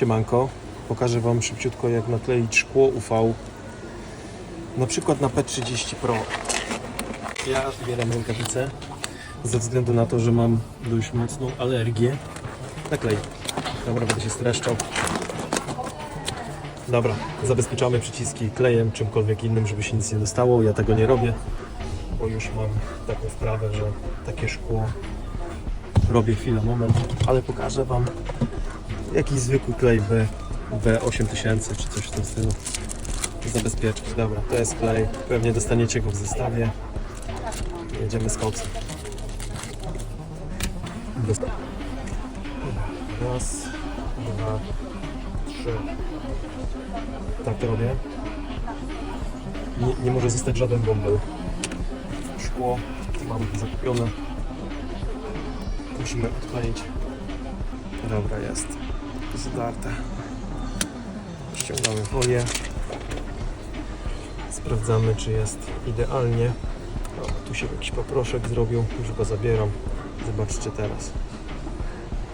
Siemanko, pokażę Wam szybciutko jak nakleić szkło UV na przykład na P30 Pro. Ja wybieram rękawice ze względu na to, że mam dość mocną alergię na klej. Dobra, będę się streszczał. Dobra, zabezpieczamy przyciski klejem, czymkolwiek innym, żeby się nic nie dostało. Ja tego nie robię, bo już mam taką sprawę, że takie szkło robię chwilę, moment, ale pokażę Wam jakiś zwykły klej W, W8000 czy coś w tym stylu zabezpieczyć. Dobra, to jest klej. Pewnie dostaniecie go w zestawie. Jedziemy z koksem. Raz, dwa, trzy. Tak to robię. Nie, nie może zostać żaden bąbel. Szkło mam zakupione. Musimy odkleić. Dobra, jest. Zdarte. Ściągamy folię. Sprawdzamy, czy jest idealnie. O, tu się jakiś poproszek zrobił. Już go zabieram. Zobaczcie teraz.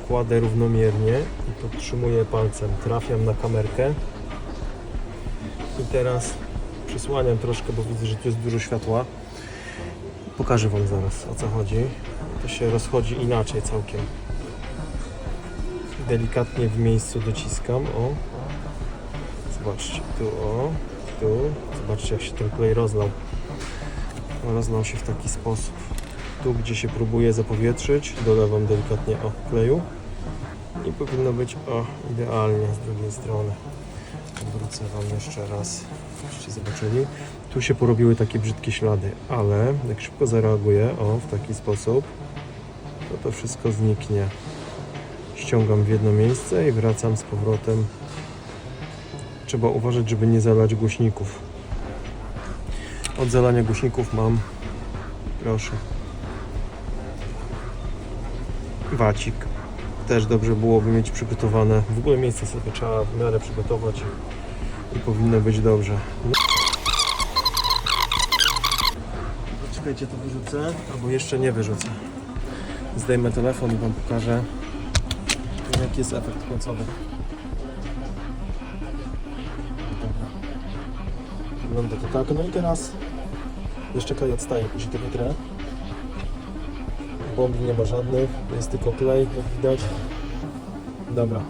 Kładę równomiernie i podtrzymuję palcem. Trafiam na kamerkę. I teraz przysłaniam troszkę, bo widzę, że tu jest dużo światła. Pokażę Wam zaraz o co chodzi. To się rozchodzi inaczej całkiem delikatnie w miejscu dociskam, o. Zobaczcie, tu o, tu. Zobaczcie jak się ten klej rozlał. Rozlał się w taki sposób. Tu, gdzie się próbuje zapowietrzyć, dolewam delikatnie o kleju. I powinno być o, idealnie z drugiej strony. Odwrócę Wam jeszcze raz, żebyście zobaczyli. Tu się porobiły takie brzydkie ślady, ale jak szybko zareaguję, o, w taki sposób, to to wszystko zniknie ściągam w jedno miejsce i wracam z powrotem. Trzeba uważać, żeby nie zalać głośników. Od zalania głośników mam, proszę, wacik. Też dobrze byłoby mieć przygotowane. W ogóle miejsce sobie trzeba w miarę przygotować i powinno być dobrze. Czekajcie, to wyrzucę, albo jeszcze nie wyrzucę. Zdejmę telefon i Wam pokażę jaki jest efekt końcowy. Wygląda to tak. No i teraz jeszcze klej odstaje później tego witrę. Bomb nie ma żadnych, jest tylko klej, jak widać. Dobra.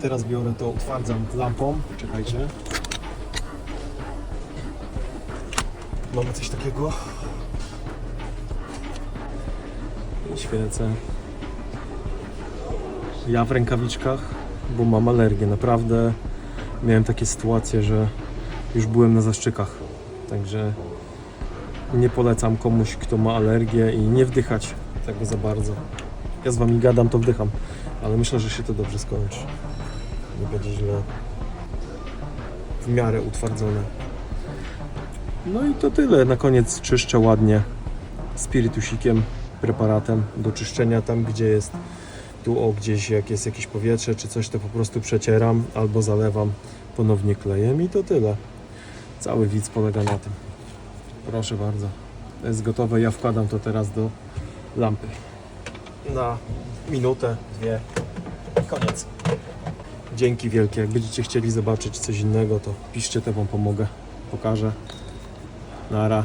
Teraz biorę to, utwardzam lampą. Czekajcie. Mamy coś takiego. I świecę. Ja w rękawiczkach, bo mam alergię. Naprawdę miałem takie sytuacje, że już byłem na zaszczykach. Także nie polecam komuś, kto ma alergię i nie wdychać tego za bardzo. Ja z wami gadam, to wdycham, ale myślę, że się to dobrze skończy. Nie będzie źle. W miarę utwardzone. No i to tyle. Na koniec czyszczę ładnie spirytusikiem, preparatem do czyszczenia tam, gdzie jest tu o gdzieś jak jest jakieś powietrze czy coś, to po prostu przecieram albo zalewam ponownie klejem i to tyle. Cały widz polega na tym. Proszę bardzo. To jest gotowe. Ja wkładam to teraz do lampy. Na minutę, dwie. I koniec. Dzięki wielkie. Jak będziecie chcieli zobaczyć coś innego, to piszcie, to Wam pomogę. Pokażę. Nara.